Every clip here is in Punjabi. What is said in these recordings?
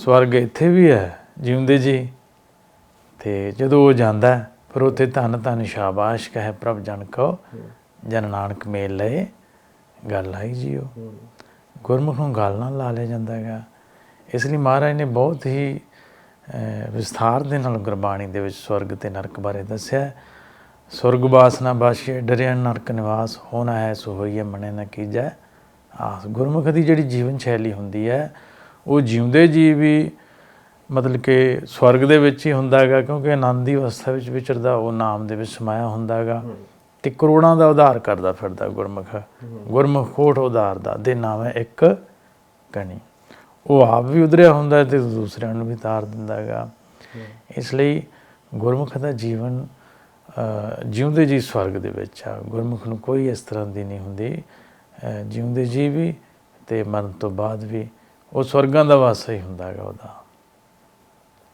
ਸਵਰਗ ਇੱਥੇ ਵੀ ਹੈ ਜਿਉਂਦੇ ਜੀ। ਤੇ ਜਦੋਂ ਉਹ ਜਾਂਦਾ ਹੈ, ਫਿਰ ਉੱਥੇ ਧੰਨ ਧੰਨ ਸ਼ਾਬਾਸ਼ ਕਹੇ ਪ੍ਰਭ ਜਨ ਕੋ ਜਨ ਨਾਨਕ ਮੇਲ ਲਏ ਗੱਲ ਆਈ ਜੀਓ। ਗੁਰਮੁਖ ਨੂੰ ਗੱਲ ਨਾਲ ਲਾ ਲਿਆ ਜਾਂਦਾ ਹੈਗਾ। ਇਸ ਲਈ ਮਹਾਰਾਜ ਨੇ ਬਹੁਤ ਹੀ ਵਿਸਥਾਰ ਦੇ ਨਾਲ ਗੁਰਬਾਣੀ ਦੇ ਵਿੱਚ ਸਵਰਗ ਤੇ ਨਰਕ ਬਾਰੇ ਦੱਸਿਆ। ਹੈ। ਸਵਰਗ ਬਾਸਨਾ ਬਾਸ਼ੇ ਡਰਿਆ ਨਰਕ ਨਿਵਾਸ ਹੋਣਾ ਹੈ ਸੋ ਹੋਈਏ ਮਨੇ ਨਾ ਕੀਜੈ ਆਸ। ਗੁਰਮੁਖ ਦੀ ਜਿਹੜੀ ਜੀਵਨ ਸ਼ੈਲੀ ਹੁੰਦੀ ਹੈ ਉਹ ਜਿਉਂਦੇ ਜੀ ਵੀ ਮਤਲਬ ਕਿ ਸਵਰਗ ਦੇ ਵਿੱਚ ਹੀ ਹੁੰਦਾ ਹੈਗਾ ਕਿਉਂਕਿ ਆਨੰਦ ਦੀ ਅਵਸਥਾ ਵਿੱਚ ਵਿਚਰਦਾ ਉਹ ਨਾਮ ਦੇ ਵਿੱਚ ਸਮਾਇਆ ਹੁੰਦਾ ਹੈਗਾ ਤੇ ਕਰੋੜਾਂ ਦਾ ਉਧਾਰ ਕਰਦਾ ਫਿਰਦਾ ਗੁਰਮੁਖ। ਗੁਰਮੁਖ ਕੋਟ ਉਧਾਰ ਦਾ ਦੇ ਨਾਮ ਹੈ ਇੱਕ ਕਣੀ। ਉਹ ਆਪ ਵੀ ਉਧਰਿਆ ਹੁੰਦਾ ਤੇ ਦੂਸਰਿਆਂ ਨੂੰ ਵੀ ਤਾਰ ਦਿੰਦਾ ਹੈਗਾ। ਇਸ ਲਈ ਗੁਰਮੁਖ ਦਾ ਜੀਵਨ ਜਿਉਂਦੇ ਜੀ ਸਵਰਗ ਦੇ ਵਿੱਚ ਆ। ਗੁਰਮੁਖ ਨੂੰ ਕੋਈ ਇਸ ਤਰ੍ਹਾਂ ਦੀ ਨਹੀਂ ਹੁੰਦੀ। ਜਿਉਂਦੇ ਜੀ ਵੀ ਤੇ ਮਰਨ ਤੋਂ ਬਾਅਦ ਵੀ ਉਹ ਸਵਰਗਾਂ ਦਾ ਵਾਸਾ ਹੀ ਹੁੰਦਾ ਹੈਗਾ ਉਹਦਾ।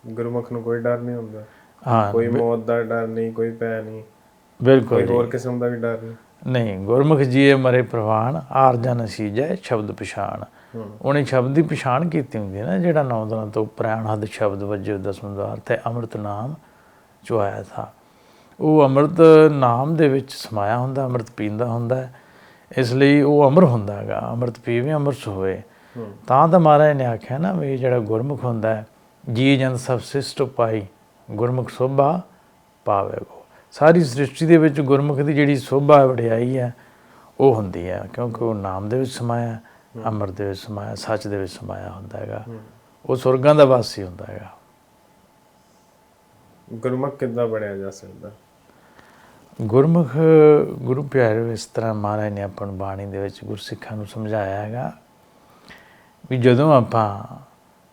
ਗੁਰਮੁਖ ਨੂੰ ਕੋਈ ਡਰ ਨਹੀਂ ਹੁੰਦਾ। ਹਾਂ ਕੋਈ ਮੌਤ ਦਾ ਡਰ ਨਹੀਂ ਕੋਈ ਭੈ ਨਹੀਂ। ਬਿਲਕੁਲ ਕੋਈ। ਹੋਰ ਕਿਸਮ ਦਾ ਵੀ ਡਰ ਨਹੀਂ। ਨਹੀਂ ਗੁਰਮੁਖ ਜੀਏ ਮਰੇ ਪ੍ਰਵਾਨ ਆਰ ਜਨ ਅਸੀਜੈ ਸ਼ਬਦ ਪਛਾਣ। ਉਹਨੇ ਸ਼ਬਦ ਦੀ ਪਛਾਣ ਕੀਤੀ ਹੁੰਦੀ ਹੈ ਨਾ ਜਿਹੜਾ ਨੌ ਦਿਨਾਂ ਤੋਂ ਪ੍ਰਾਣ ਹੱਦ ਸ਼ਬਦ ਵਜੇ ਦਸਮਦਾਰ ਤੇ ਅੰਮ੍ਰਿਤ ਨਾਮ ਜੋ ਆਇਆ ਥਾ। ਉਹ ਅੰਮ੍ਰਿਤ ਨਾਮ ਦੇ ਵਿੱਚ ਸਮਾਇਆ ਹੁੰਦਾ ਅੰਮ੍ਰਿਤ ਪੀਂਦਾ ਹੁੰਦਾ ਇਸ ਲਈ ਉਹ ਅਮਰ ਹੁੰਦਾ ਹੈਗਾ। ਅੰਮ੍ਰਿਤ ਪੀਵੇ ਅੰਮ੍ਰਿਤ ਹੋਵੇ ਹੂੰ ਤਾਂ ਤਾਂ ਮਹਾਰਾਜ ਨੇ ਆਖਿਆ ਨਾ ਵੀ ਜਿਹੜਾ ਗੁਰਮੁਖ ਹੁੰਦਾ ਹੈ ਜੀ ਜਨ ਸਭ ਸਿਸ਼ਟ ਪਾਈ ਗੁਰਮੁਖ ਸੋਭਾ ਪਾਵੇਗੋ ਸਾਰੀ ਸ੍ਰਿਸ਼ਟੀ ਦੇ ਵਿੱਚ ਗੁਰਮੁਖ ਦੀ ਜਿਹੜੀ ਸੋਭਾ ਵਡਿਆਈ ਹੈ ਉਹ ਹੁੰਦੀ ਹੈ ਕਿਉਂਕਿ ਉਹ ਨਾਮ ਦੇ ਵਿੱਚ ਸਮਾਇਆ ਹੈ, ਅੰਮ੍ਰਿਤ ਦੇ ਵਿੱਚ ਸਮਾਇਆ ਸੱਚ ਦੇ ਵਿੱਚ ਸਮਾਇਆ ਹੁੰਦਾ ਹੈਗਾ। ਉਹ ਸੁਰਗਾਂ ਦਾ ਵਾਸੀ ਹੁੰਦਾ ਹੈਗਾ। ਗੁਰਮੁਖ ਕਿੱਦਾਂ ਬਣਿਆ ਜਾ ਸਕਦਾ? ਗੁਰਮੁਖ ਗੁਰੂ ਪਿਆਰੇ ਇਸ ਤਰ੍ਹਾਂ ਮਹਾਰਾਜ ਨੇ ਆਪਣ ਬਾਣੀ ਦੇ ਵਿੱਚ ਗੁਰਸਿੱਖਾਂ ਨੂੰ ਸਮਝਾਇਆ ਹੈਗਾ। ਵੀ ਜਦੋਂ ਆਪਾਂ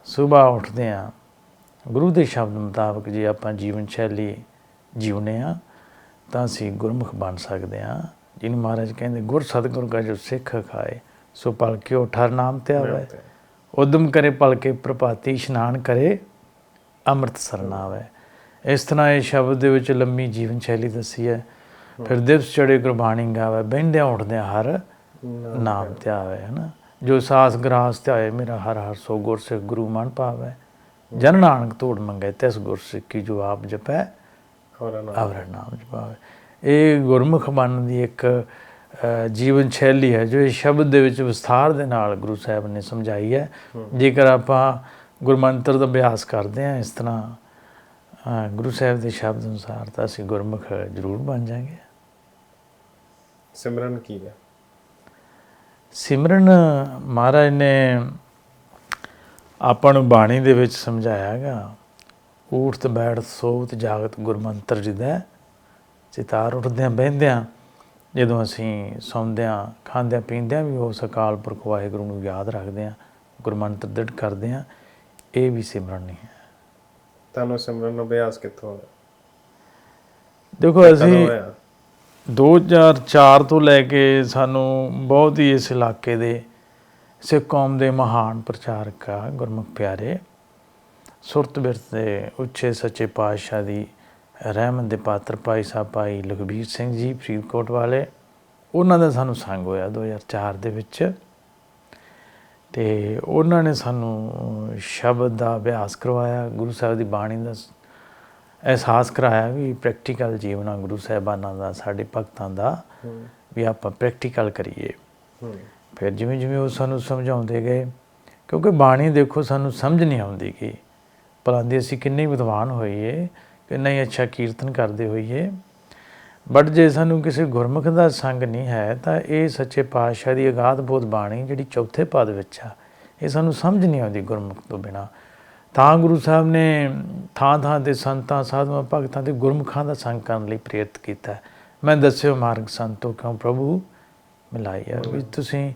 ਸਵੇਰ ਉੱਠਦੇ ਹਾਂ ਗੁਰੂ ਦੇ ਸ਼ਬਦ ਮੁਤਾਬਕ ਜੇ ਆਪਾਂ ਜੀਵਨ ਸ਼ੈਲੀ ਜਿਉਨੇ ਆ ਤਾਂ ਅਸੀਂ ਗੁਰਮੁਖ ਬਣ ਸਕਦੇ ਹਾਂ। ਜਿਹਨੂੰ ਮਹਾਰਾਜ ਕਹਿੰਦੇ ਗੁਰ ਸਤਿਗੁਰ ਕਾ ਜੋ ਸਿੱਖ ਖਾਏ ਸੋ ਪਲ ਕੇ ਉਠਰ ਨਾਮ ਤੇ ਆਵੇ। ਉਦਮ ਕਰੇ ਪਲ ਕੇ ਪ੍ਰਭਾਤੀ ਇਸ਼ਨਾਨ ਕਰੇ ਅੰਮ੍ਰਿਤ ਸਰਨਾ ਆਵੇ ਇਸ ਤਰ੍ਹਾਂ ਇਹ ਸ਼ਬਦ ਦੇ ਵਿੱਚ ਲੰਮੀ ਜੀਵਨ ਸ਼ੈਲੀ ਦੱਸੀ ਹੈ। ਫਿਰ ਦਿਵਸ ਚੜੇ ਗੁਰਬਾਣੀ ਗਾਵੇ ਬਹਿੰਦਿਆਂ ਉੱਠਦਿਆਂ ਹਰ ਨਾਮ ਤੇ ਆਵੇ ਹਨਾ? ਜੋ ਸਾਸ ਗਰਾਸ ਤੇ ਆਏ ਮੇਰਾ ਹਰ ਹਰ ਸੋ ਗੁਰ ਸਿੱਖ ਗੁਰੂ ਮਨ ਪਾਵੇ ਜਨ ਨਾਨਕ ਤੋੜ ਮੰਗੇ ਤਿਸ ਗੁਰ ਸਿੱਖੀ ਜੋ ਆਪ ਜਪੈ ਅਵਰ ਨਾਮ। ਜਪਾਵੇ। ਇਹ ਗੁਰਮੁਖ ਬਣਨ ਦੀ ਇੱਕ ਜੀਵਨ ਸ਼ੈਲੀ ਹੈ ਜੋ ਇਹ ਸ਼ਬਦ ਦੇ ਵਿੱਚ ਵਿਸਥਾਰ ਦੇ ਨਾਲ ਗੁਰੂ ਸਾਹਿਬ ਨੇ ਸਮਝਾਈ ਹੈ। ਜੇਕਰ ਆਪਾਂ ਗੁਰਮੰਤਰ ਦਾ ਅਭਿਆਸ ਕਰਦੇ ਹਾਂ ਇਸ ਤਰ੍ਹਾਂ ਗੁਰੂ ਸਾਹਿਬ ਦੇ ਸ਼ਬਦ ਅਨੁਸਾਰ ਤਾਂ ਅਸੀਂ ਗੁਰਮੁਖ ਜ਼ਰੂਰ ਬਣ ਜਾਵਾਂਗੇ ਸਿਮਰਨ ਕੀ ਹੈ? ਸਿਮਰਨ ਮਹਾਰਾਜ ਨੇ ਆਪਾਂ ਨੂੰ ਬਾਣੀ ਦੇ ਵਿੱਚ ਸਮਝਾਇਆ ਹੈਗਾ ਊਠਤ ਬੈਠ ਸੋਵਤ ਜਾਗਤ ਗੁਰਮੰਤਰ ਜਿਦਾ ਚਿਤਾਰ ਉੱਠਦਿਆਂ ਬਹਿੰਦਿਆਂ ਜਦੋਂ ਅਸੀਂ ਸੌਂਦਿਆਂ ਖਾਂਦਿਆਂ ਪੀਂਦਿਆਂ ਵੀ ਉਸ ਅਕਾਲ ਪੁਰਖ ਵਾਹਿਗੁਰੂ ਨੂੰ ਯਾਦ ਰੱਖਦੇ ਹਾਂ ਗੁਰਮੰਤਰ ਦ੍ਰਿੜ ਕਰਦੇ ਹਾਂ ਇਹ ਵੀ ਸਿਮਰਨ ਨਹੀਂ ਹੈ। ਤੁਹਾਨੂੰ ਸਿਮਰਨ ਦਾ ਅਭਿਆਸ ਕਿੱਥੋਂ ਹੋਇਆ ਦੇਖੋ ਅਸੀਂ 2004 ਤੋਂ ਲੈ ਕੇ ਸਾਨੂੰ ਬਹੁਤ ਹੀ ਇਸ ਇਲਾਕੇ ਦੇ ਸਿੱਖ ਕੌਮ ਦੇ ਮਹਾਨ ਪ੍ਰਚਾਰਕ ਆ, ਗੁਰਮੁਖ ਪਿਆਰੇ। ਸੁਰਤ ਬਿਰਤ ਦੇ ਉੱਚੇ ਸੱਚੇ ਪਾਤਸ਼ਾਹ ਦੀ ਰਹਿਮਤ ਦੇ ਪਾਤਰ ਭਾਈ ਸਾਹਿਬ ਭਾਈ ਲਖਬੀਰ ਸਿੰਘ ਜੀ, ਫਰੀਦਕੋਟ ਵਾਲੇ, ਉਹਨਾਂ ਦਾ ਸਾਨੂੰ ਸੰਗ ਹੋਇਆ 2004 ਦੇ ਵਿੱਚ। ਤੇ ਉਹਨਾਂ ਨੇ ਸਾਨੂੰ ਸ਼ਬਦ ਦਾ ਅਭਿਆਸ ਕਰਵਾਇਆ, ਗੁਰੂ ਸਾਹਿਬ ਦੀ ਬਾਣੀ ਦਾ ਅਹਿਸਾਸ ਕਰਾਇਆ ਵੀ ਪ੍ਰੈਕਟੀਕਲ ਜੀਵਨ ਆ ਗੁਰੂ ਸਾਹਿਬਾਨਾਂ ਦਾ ਸਾਡੇ ਭਗਤਾਂ ਦਾ ਵੀ ਆਪਾਂ ਪ੍ਰੈਕਟੀਕਲ ਕਰੀਏ। ਫਿਰ ਜਿਵੇਂ ਜਿਵੇਂ ਉਹ ਸਾਨੂੰ ਸਮਝਾਉਂਦੇ ਗਏ ਕਿਉਂਕਿ ਬਾਣੀ ਦੇਖੋ ਸਾਨੂੰ ਸਮਝ ਨਹੀਂ ਆਉਂਦੀ ਕਿ ਭਲਾ ਦੀ ਅਸੀਂ ਕਿੰਨੇ ਵਿਦਵਾਨ ਹੋਈਏ ਕਿੰਨਾ ਹੀ ਅੱਛਾ ਕੀਰਤਨ ਕਰਦੇ ਹੋਈਏ। ਬਟ ਜੇ ਸਾਨੂੰ ਕਿਸੇ ਗੁਰਮੁਖ ਦਾ ਸੰਗ ਨਹੀਂ ਹੈ ਤਾਂ ਇਹ ਸੱਚੇ ਪਾਤਸ਼ਾਹ ਦੀ ਅਗਾਧ ਬੋਧ ਬਾਣੀ ਜਿਹੜੀ ਚੌਥੇ ਪਦ ਵਿੱਚ ਆ ਇਹ ਸਾਨੂੰ ਸਮਝ ਨਹੀਂ ਆਉਂਦੀ ਗੁਰਮੁਖ ਤੋਂ ਬਿਨਾ। ਤਾਂ ਗੁਰੂ ਸਾਹਿਬ ਨੇ ਥਾਂ ਥਾਂ ਤੇ ਸੰਤਾਂ ਸਾਧੂਆਂ ਭਗਤਾਂ ਤੇ ਗੁਰਮੁਖਾਂ ਦਾ ਸੰਗ ਕਰਨ ਲਈ ਪ੍ਰੇਰਿਤ ਕੀਤਾ ਮੈਂ ਦੱਸਿਓ ਮਾਰਗ ਸੰਤੋ ਕਿਉਂ ਪ੍ਰਭੂ ਮਿਲਾਈ ਹੈ ਵੀ ਤੁਸੀਂ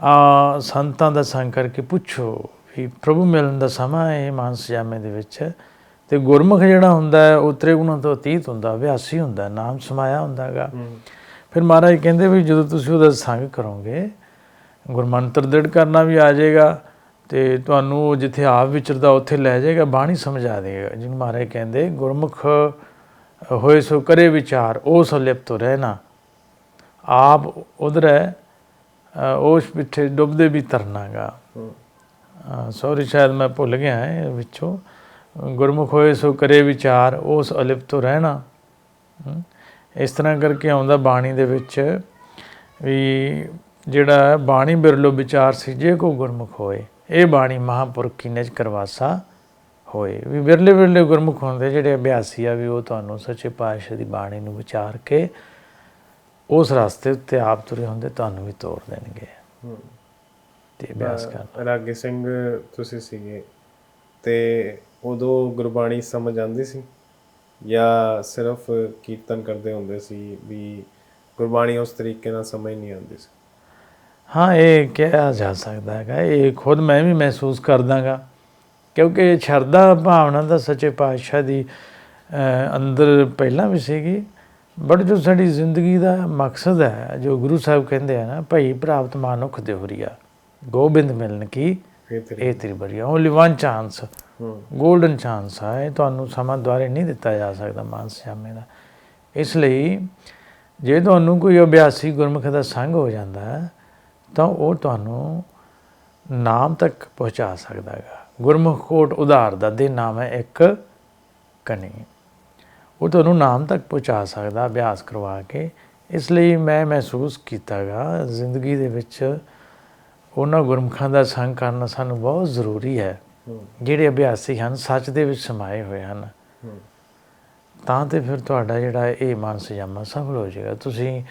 ਆ ਸੰਤਾਂ ਦਾ ਸੰਗ ਕਰਕੇ ਪੁੱਛੋ ਵੀ ਪ੍ਰਭੂ ਮਿਲਣ ਦਾ ਸਮਾਂ ਹੈ ਮਾਨਸ ਜਾਮੇ ਦੇ ਵਿੱਚ। ਤੇ ਗੁਰਮੁਖ ਜਿਹੜਾ ਹੁੰਦਾ ਹੈ ਉਹ ਤ੍ਰਿਗੁਣਾਂ ਤੋਂ ਅਤੀਤ ਹੁੰਦਾ ਅਭਿਆਸੀ ਹੁੰਦਾ ਨਾਮ ਸਮਾਇਆ ਹੁੰਦਾ ਹੈਗਾ ਹੂੰ। ਫਿਰ ਮਹਾਰਾਜ ਕਹਿੰਦੇ ਵੀ ਜਦੋਂ ਤੁਸੀਂ ਉਹਦਾ ਸੰਗ ਕਰੋਗੇ ਗੁਰਮੰਤਰ ਦ੍ਰਿੜ ਕਰਨਾ ਵੀ ਆ ਜਾਏਗਾ ਤੇ ਤੁਹਾਨੂੰ ਉਹ ਜਿੱਥੇ ਆਪ ਵਿਚਰਦਾ ਉੱਥੇ ਲੈ ਜਾਏਗਾ ਬਾਣੀ ਸਮਝਾ ਦੇਗਾ ਜਿਹਨੂੰ ਮਹਾਰਾਜ ਕਹਿੰਦੇ ਗੁਰਮੁਖ ਹੋਏ ਸੋ ਕਰੇ ਵਿਚਾਰ ਉਹ ਸਲਿਪਤ ਰਹਿਣਾ ਆਪ ਉਧਰ ਹੈ ਉਸ ਪਿੱਛੇ ਡੁੱਬਦੇ ਵੀ ਤਰਨਾਗਾ। ਸੌਰੀ ਸ਼ਾਇਦ ਮੈਂ ਭੁੱਲ ਗਿਆ ਹੈ ਵਿੱਚੋਂ। ਗੁਰਮੁਖ ਹੋਏ ਸੋ ਕਰੇ ਵਿਚਾਰ ਉਸ ਅਲਿਪ ਤੋਂ ਰਹਿਣਾ ਇਸ ਤਰ੍ਹਾਂ ਕਰਕੇ ਆਉਂਦਾ ਬਾਣੀ ਦੇ ਵਿੱਚ ਵੀ ਜਿਹੜਾ ਬਾਣੀ ਬਿਰਲੋ ਵਿਚਾਰ ਸੀ ਜੇ ਕੋ ਗੁਰਮੁਖ ਹੋਏ। ਇਹ ਬਾਣੀ ਮਹਾਂਪੁਰਖ ਕੀ ਨਿਜ ਕਰਵਾਸਾ ਹੋਏ। ਵੀ ਬਿਰਲੇ ਬਿਰਲੇ ਗੁਰਮੁਖ ਹੁੰਦੇ ਜਿਹੜੇ ਅਭਿਆਸੀ ਆ ਵੀ ਉਹ ਤੁਹਾਨੂੰ ਸੱਚੇ ਪਾਤਸ਼ਾਹ ਦੀ ਬਾਣੀ ਨੂੰ ਵਿਚਾਰ ਕੇ ਉਸ ਰਸਤੇ ਉੱਤੇ ਆਪ ਤੁਰੇ ਹੁੰਦੇ ਤੁਹਾਨੂੰ ਵੀ ਤੋਰ ਦੇਣਗੇ। ਤੇ ਅਭਿਆਸ ਕਰ ਰਾਗੀ ਸਿੰਘ ਤੁਸੀਂ ਸੀਗੇ ਤੇ ਉਦੋਂ ਗੁਰਬਾਣੀ ਸਮਝ ਆਉਂਦੀ ਸੀ? ਜਾਂ ਸਿਰਫ ਕੀਰਤਨ ਕਰਦੇ ਹੁੰਦੇ ਸੀ ਵੀ ਗੁਰਬਾਣੀ ਉਸ ਤਰੀਕੇ ਨਾਲ ਸਮਝ ਨਹੀਂ ਆਉਂਦੀ ਸੀ? ਹਾਂ ਇਹ ਕਿਹਾ ਜਾ ਸਕਦਾ ਹੈਗਾ। ਇਹ ਖੁਦ ਮੈਂ ਵੀ ਮਹਿਸੂਸ ਕਰਦਾਗਾ ਕਿਉਂਕਿ ਸ਼ਰਧਾ ਭਾਵਨਾ ਦਾ ਸੱਚੇ ਪਾਤਸ਼ਾਹ ਦੀ ਅੰਦਰ ਪਹਿਲਾਂ ਵੀ ਸੀਗੀ। ਬਟ ਜੋ ਸਾਡੀ ਜ਼ਿੰਦਗੀ ਦਾ ਮਕਸਦ ਹੈ ਜੋ ਗੁਰੂ ਸਾਹਿਬ ਕਹਿੰਦੇ ਆ ਨਾ ਭਈ ਪ੍ਰਾਪਤ ਮਾਨੁਖ ਦੇਵਰੀਆ ਗੋਬਿੰਦ ਮਿਲਨ ਕੀ? ਇਹ ਤੇਰੀ ਬਰੀਆ only one chance golden chance ਹੈ। ਇਹ ਤੁਹਾਨੂੰ ਸਮਾਂ ਦੁਆਰੇ ਨਹੀਂ ਦਿੱਤਾ ਜਾ ਸਕਦਾ ਮਾਨਸ ਜਾਮੇ ਦਾ। ਇਸ ਲਈ ਜੇ ਤੁਹਾਨੂੰ ਕੋਈ ਅਭਿਆਸੀ ਗੁਰਮੁਖ ਦਾ ਸੰਗ ਹੋ ਜਾਂਦਾ ਹੈ ਤਾਂ ਉਹ ਤੁਹਾਨੂੰ ਨਾਮ ਤੱਕ ਪਹੁੰਚਾ ਸਕਦਾ ਹੈਗਾ। ਗੁਰਮੁਖ ਕੋਟ ਉਧਾਰ ਦਾ ਦੇ ਨਾਮ ਹੈ ਇੱਕ ਕਨੀ ਉਹ ਤੁਹਾਨੂੰ ਨਾਮ ਤੱਕ ਪਹੁੰਚਾ ਸਕਦਾ ਅਭਿਆਸ ਕਰਵਾ ਕੇ। ਇਸ ਲਈ ਮੈਂ ਮਹਿਸੂਸ ਕੀਤਾਗਾ ਜ਼ਿੰਦਗੀ ਦੇ ਵਿੱਚ ਉਹਨਾਂ ਗੁਰਮੁਖਾਂ ਦਾ ਸੰਗ ਕਰਨਾ ਸਾਨੂੰ ਬਹੁਤ ਜ਼ਰੂਰੀ ਹੈ। ਹੂੰ। ਜਿਹੜੇ ਅਭਿਆਸੀ ਹਨ ਸੱਚ ਦੇ ਵਿੱਚ ਸਮਾਏ ਹੋਏ ਹਨ। ਹੂੰ। ਤਾਂ ਤੇ ਫਿਰ ਤੁਹਾਡਾ ਜਿਹੜਾ ਇਹ ਮਾਨਸ ਜਾਮਾ ਸਫਲ ਹੋ ਜਾਏਗਾ। ਤੁਸੀਂ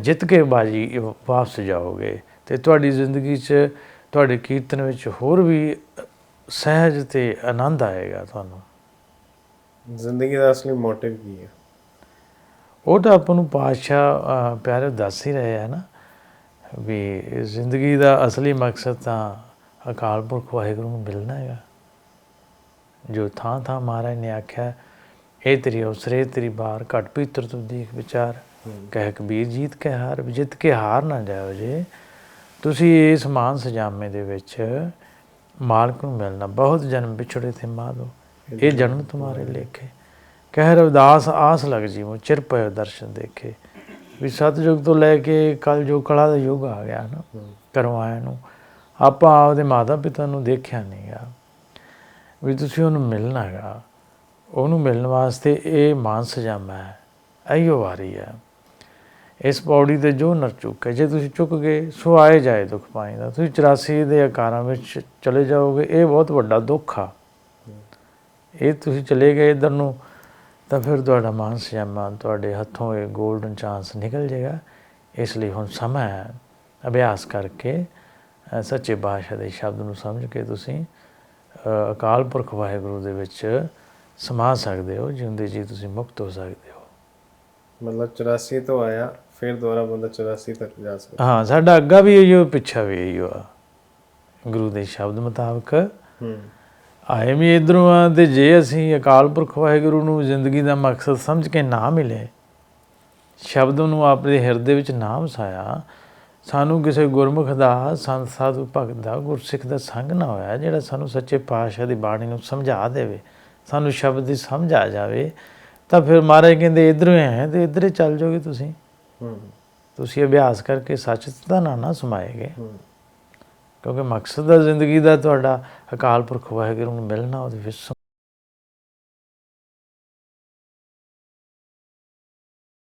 ਜਿੱਤ ਕੇ ਬਾਜੀ ਵਾਪਸ ਜਾਓਗੇ ਤੇ ਤੁਹਾਡੀ ਜ਼ਿੰਦਗੀ 'ਚ ਤੁਹਾਡੇ ਕੀਰਤਨ ਵਿੱਚ ਹੋਰ ਵੀ ਸਹਿਜ ਤੇ ਆਨੰਦ ਆਏਗਾ ਤੁਹਾਨੂੰ। ਜ਼ਿੰਦਗੀ ਦਾ ਅਸਲੀ ਮੋਟਿਵ ਕੀ ਹੈ? ਉਹ ਤਾਂ ਆਪਾਂ ਨੂੰ ਪਾਤਸ਼ਾਹ ਪਿਆਰੇ ਦੱਸ ਹੀ ਰਹੇ ਆ ਨਾ ਵੀ ਜ਼ਿੰਦਗੀ ਦਾ ਅਸਲੀ ਮਕਸਦ ਤਾਂ ਅਕਾਲ ਪੁਰਖ ਵਾਹਿਗੁਰੂ ਨੂੰ ਮਿਲਣਾ ਹੈਗਾ। ਜੋ ਥਾਂ ਥਾਂ ਮਹਾਰਾਜ ਨੇ ਆਖਿਆ ਇਹ ਤੇਰੀ ਅਵਸਰੇ ਤੇਰੀ ਬਾਰ ਘਟ ਪੀਤਰ ਤੂੰ ਦੇਖ ਵਿਚਾਰ। ਕਹਿ ਕਬੀਰ ਜੀਤ ਕੇ ਹਾਰ ਜਿੱਤ ਕੇ ਹਾਰ ਨਾ ਜਾਓ ਜੇ। ਤੁਸੀਂ ਇਸ ਮਾਨ ਸਜਾਮੇ ਦੇ ਵਿੱਚ ਮਾਲਕ ਨੂੰ ਮਿਲਣਾ ਬਹੁਤ ਜਨਮ ਵਿਛੜੇ ਥੇ ਮਾਧੋ ਇਹ ਜਨਮ ਤੁਮਾਰੇ ਲੇਖੇ। ਕਹਿ ਰਵਿਦਾਸ ਆਸ ਲਗ ਜੀਵੋ ਚਿਰ ਪਇਓ ਦਰਸ਼ਨ ਦੇਖੇ। ਵੀ ਸਤਜੁਗ ਤੋਂ ਲੈ ਕੇ ਕੱਲ ਜੋ ਕਲਾ ਦਾ ਯੁੱਗ ਆ ਗਿਆ ਨਾ ਕਰਵਾਇਆ ਨੂੰ ਆਪਾਂ ਆਪਦੇ ਮਾਤਾ ਪਿਤਾ ਨੂੰ ਦੇਖਿਆ ਨਹੀਂਗਾ ਵੀ ਤੁਸੀਂ ਉਹਨੂੰ ਮਿਲਣਾ ਹੈਗਾ ਉਹਨੂੰ ਮਿਲਣ ਵਾਸਤੇ ਇਹ ਮਾਨ ਸਜਾਮਾ ਹੈ। ਐਯੋ ਵਾਰੀ ਹੈ। ਇਸ ਪੌੜੀ ਤੇ ਜੋ ਨਰ ਚੁੱਕੇ ਜੇ ਤੁਸੀਂ ਚੁੱਕ ਗਏ ਸੋ ਆਏ ਜਾਏ ਦੁੱਖ ਪਾਈਦਾ ਤੁਸੀਂ 84 ਦੇ ਆਕਾਰਾਂ ਵਿੱਚ ਚਲੇ ਜਾਓਗੇ, ਇਹ ਬਹੁਤ ਵੱਡਾ ਦੁੱਖ ਆ। ਇਹ ਤੁਸੀਂ ਚਲੇ ਗਏ ਇਧਰ ਨੂੰ, ਤਾਂ ਫਿਰ ਤੁਹਾਡਾ ਮਾਨ ਸਜਾਮਾ ਤੁਹਾਡੇ ਹੱਥੋਂ ਇਹ 골ਡਨ ਚਾਂਸ ਨਿਕਲ ਜਾਏਗਾ ਇਸ ਲਈ ਹੁਣ ਸਮਾਂ ਹੈ, ਅਭਿਆਸ ਕਰਕੇ ਸੱਚੇ ਬਾਦਸ਼ਾਹ ਦੇ ਸ਼ਬਦ ਨੂੰ ਸਮਝ ਕੇ ਤੁਸੀਂ ਅਕਾਲ ਪੁਰਖ ਵਾਹਿਗੁਰੂ ਦੇ ਵਿੱਚ ਸਮਾ ਸਕਦੇ ਹੋ, ਜਿਉਂਦੇ ਜੀ ਤੁਸੀਂ ਮੁਕਤ ਹੋ ਸਕਦੇ ਹੋ। ਮਤਲਬ 84 ਤੋਂ ਆਇਆ। ਫਿਰ ਦੁਬਾਰਾ ਬੰਦਾ 84 ਤੱਕ ਜਾ ਸਕਦਾ। ਹਾਂ ਸਾਡਾ ਅੱਗਾ ਵੀ ਇਹੋ ਪਿੱਛਾ ਵੀ ਇਹੋ ਆ। ਗੁਰੂ ਦੇ ਸ਼ਬਦ ਮੁਤਾਬਕ ਹੂੰ। ਆਏ ਵੀ ਇਧਰੋਂ ਆ ਤੇ ਜੇ ਅਸੀਂ ਅਕਾਲ ਪੁਰਖ ਵਾਹਿਗੁਰੂ ਨੂੰ ਜ਼ਿੰਦਗੀ ਦਾ ਮਕਸਦ ਸਮਝ ਕੇ ਨਾ ਮਿਲੇ ਸ਼ਬਦ ਨੂੰ ਆਪਣੇ ਹਿਰਦੇ ਵਿੱਚ ਨਾ ਵਸਾਇਆ ਸਾਨੂੰ ਕਿਸੇ ਗੁਰਮੁਖ ਦਾ ਸੰਤ ਸਾਧੂ ਭਗਤ ਦਾ ਗੁਰਸਿੱਖ ਦਾ ਸੰਗ ਨਾ ਹੋਇਆ ਜਿਹੜਾ ਸਾਨੂੰ ਸੱਚੇ ਪਾਤਸ਼ਾਹ ਦੀ ਬਾਣੀ ਨੂੰ ਸਮਝਾ ਦੇਵੇ ਸਾਨੂੰ ਸ਼ਬਦ ਦੀ ਸਮਝ ਆ ਜਾਵੇ ਤਾਂ ਫਿਰ ਮਹਾਰਾਜ ਕਹਿੰਦੇ ਇਧਰੋਂ ਆਏ ਤੇ ਇਧਰੇ ਹੀ ਚੱਲ ਜਾਓਗੇ ਤੁਸੀਂ। ਤੁਸੀਂ ਅਭਿਆਸ ਕਰਕੇ ਸੱਚ ਦਾ ਨਾ ਨਾ ਸਮਾਏਗੇ ਕਿਉਂਕਿ ਮਕਸਦ ਦਾ ਜ਼ਿੰਦਗੀ ਦਾ ਤੁਹਾਡਾ ਅਕਾਲ ਪੁਰਖ ਵਾਹਿਗੁਰੂ ਨੂੰ ਮਿਲਣਾ ਉਹਦੇ ਵਿੱਚ